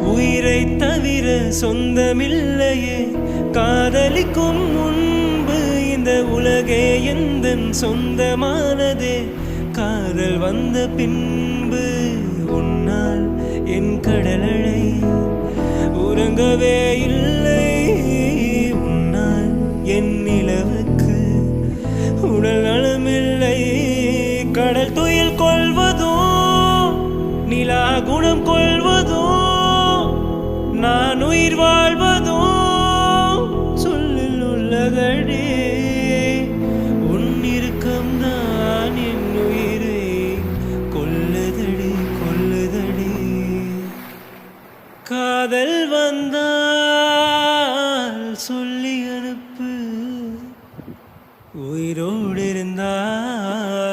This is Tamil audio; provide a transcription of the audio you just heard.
உயிரை தவிர சொந்தமில்லையே. காதலிக்கும் முன்பு இந்த உலகே எந்தன் சொந்தமானதே. காதல் வந்த பின்பு உன்னால் என் கடலழை உறங்கவே இல்லை. உன்னால் என் நிலவுக்கு உடல் நலமில்லை. கடல் துயில் கொள்வதோ நிலா குணம் கொள்வதோ உயிர் வாழ்வதும் சொல்லில் உள்ளதடி. உன்னிருக்கம் தான் என் உயிரை கொல்லுதடி சொல்லி அனுப்பு. உயிரோடு இருந்தால்